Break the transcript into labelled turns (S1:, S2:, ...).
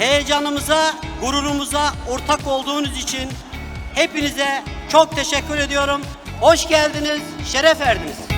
S1: heyecanımıza, gururumuza ortak olduğunuz için hepinize çok teşekkür ediyorum. Hoş geldiniz, şeref verdiniz.